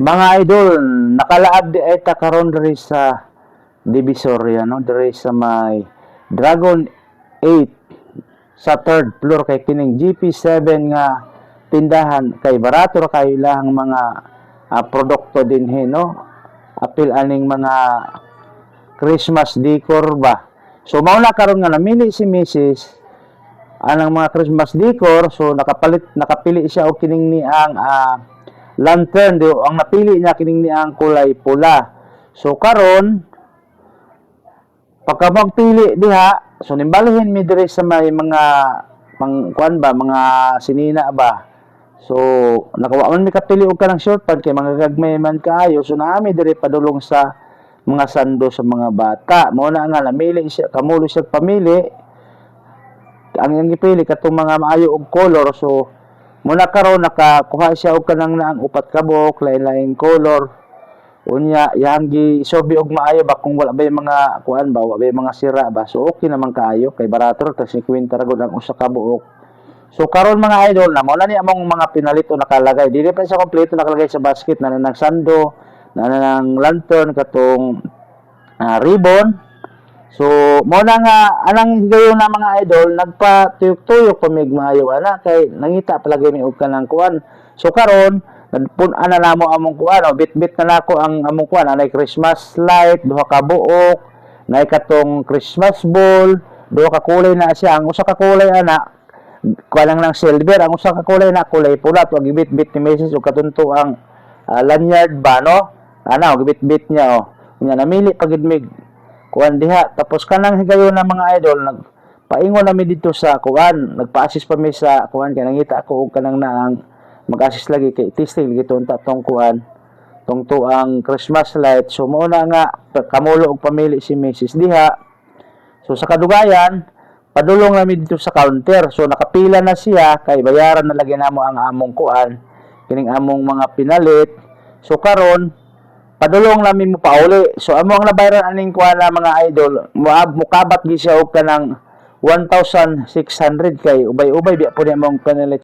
Mga idol, nakalaab di ay karon diri sa Divisoria no, diri sa may Dragon 8 sa third floor kay kining GP7 nga tindahan kay barato ra kayo ilang mga ah, produkto din he no. Apil aning mga Christmas decor ba. So mao na karon nga namili si Mrs. anang mga Christmas decor so nakapalit nakapili siya og kining ni ang ah, lantern di ang napili niya kining ni ang kulay pula. So karon pagka magpili diha so nimbalihin mi diri sa may mga pang kuan ba mga sinina ba. So nakawa man mi kapili og kanang short pant kay mga gagmay man kaayo so naami diri padulong sa mga sando sa mga bata. Mao na nga namili siya kamulo siya pamili ang iyang gipili katong mga maayo og color so muna karon nakakuha siya og kanang naang upat ka buok lain-laing color. Unya yang gi sobi og maayo ba kung wala ba yung mga kuan ba wala ba yung mga sira ba? So okay naman kaayo. Kay barato ra kasi 50 ra gud ang usa ka buok so karon mga idol na mo na ni among mga pinalito nakalagay. Dili pa siya kompleto nakalagay sa basket. Na nang sando na nang lantern katong ah, ribbon So, mo na nga, anang higayon na mga idol, nagpa-tuyok-tuyok pa mig maayo ana kay nangita palagi mi og kanang kuan. So karon, nagpun ana na mo among kuan, oh, bit-bit na nako ang among kuan, anay Christmas light, duha ka buok, nay katong Christmas ball, duha ka kulay na siya. Ang usa ka kulay ana, kuan lang ng silver, ang usa ka kulay na kulay pula, to gibit-bit ni Mrs. og katunto ang ah, lanyard ba no? Ana, og gibit-bit niya oh. Nya namili pagid mig kuan diha tapos kanang higayon ng mga idol nag paingon nami dito sa kuan nagpa-assist pa mi sa kuan kay nangita ako og kanang naang mag-assist lagi kay testing lagi to tatong kuan tong ang Christmas light. So mao na nga kamulo og pamili si Mrs. diha. So sa kadugayan padulong nami dito sa counter. So nakapila na siya kay bayaran na lagi namo ang among kuan kining among mga pinalit. So karon padulong namin mo pauli. So amo ang nabayaran aning kuha na mga idol, mukabat gi siya og kanang 1,600 kay ubay-ubay biya po niya mong panilit